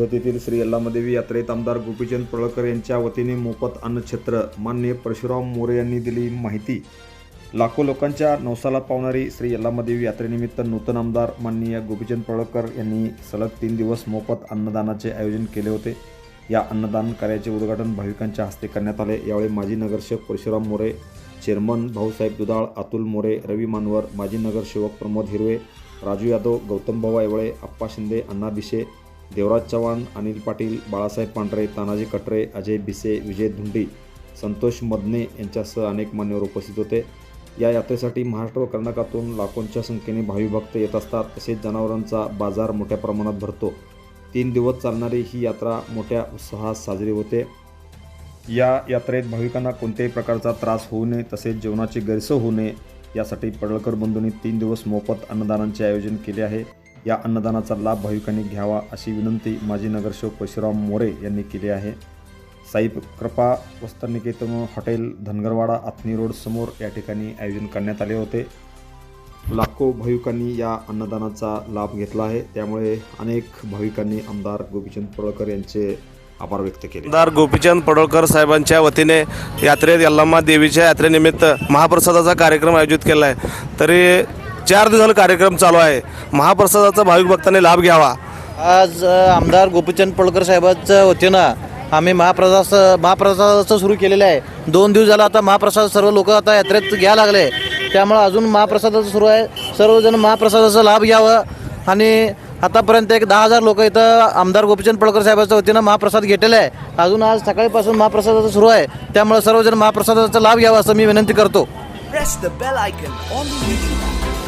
जत येथील श्री यल्लामदेवी यात्रेत आमदार गोपीचंद पळकर यांच्या वतीने मोफत अन्नछत्र मान्य परशुराम मोरे यांनी दिली माहिती. लाखो लोकांच्या नवसाला पावणारी श्री यल्लामदेवी यात्रेनिमित्त नूतन आमदार माननीय गोपीचंद पळकर यांनी सलग तीन दिवस मोफत अन्नदानाचे आयोजन केले होते. या अन्नदान कार्याचे उद्घाटन भाविकांच्या हस्ते करण्यात आले. यावेळी माजी नगरसेवक परशुराम मोरे चेअरमन भाऊसाहेब दुधाळ अतुल मोरे रवी मानवर माजी नगरसेवक प्रमोद हिरवे राजू यादव गौतम भाऊ ऐवळे आप्पा शिंदे अण्णा बिशे देवराज चव्हाण अनिल पाटील बाळासाहेब पांढरे तानाजी कटरे अजय भिसे विजय धुंडी संतोष मदने यांच्यासह अनेक मान्यवर उपस्थित होते. या यात्रेसाठी महाराष्ट्र व कर्नाटकातून लाखोंच्या संख्येने भावी भक्त येत असतात. तसेच जनावरांचा बाजार मोठ्या प्रमाणात भरतो. तीन दिवस चालणारी ही यात्रा मोठ्या उत्साहात साजरी होते. या यात्रेत भाविकांना कोणत्याही प्रकारचा त्रास होऊ नये तसेच जेवणाची गैरसोय होऊ नये यासाठी पडळकर बंधूंनी तीन दिवस मोफत अन्नदानांचे आयोजन केले आहे. या अन्नदानाचा लाभ भाविकांनी घ्यावा अशी विनंती माजी नगरसेवक परशुराम मोरे यांनी केली आहे. साईब कृपा वस्त्रनिकेतन हॉटेल धनगरवाडा आथनी रोड समोर या ठिकाणी आयोजन करण्यात आले होते. लाखो भाविकांनी या अन्नदानाचा लाभ घेतला आहे. त्यामुळे अनेक भाविकांनी आमदार गोपीचंद पडळकर यांचे आभार व्यक्त केले. आमदार गोपीचंद पडळकर साहेबांच्या वतीने यात्रेत यल्लामा देवीच्या यात्रेनिमित्त महाप्रसादाचा कार्यक्रम आयोजित केला आहे. तरी चार दिवस झाला कार्यक्रम चालू आहे. महाप्रसादाचा भाविक भक्तांनी लाभ घ्यावा. आज आमदार गोपीचंद पडळकर साहेबांच्या वतीनं आम्ही महाप्रसाद महाप्रसादाचं सुरू केलेलं आहे. दोन दिवस झाला आता महाप्रसाद सर्व लोक आता यात्रेत घ्यायला लागले. त्यामुळे अजून महाप्रसादाचं सुरू आहे. सर्वजण महाप्रसादाचा लाभ घ्यावं. आणि आतापर्यंत एक दहा हजार लोक इथं आमदार गोपीचंद पडळकर साहेबांच्या वतीनं महाप्रसाद घेतलेला आहे. अजून आज सकाळीपासून महाप्रसादाचं सुरू आहे. त्यामुळे सर्वजण महाप्रसादाचा लाभ घ्यावा असं मी विनंती करतो.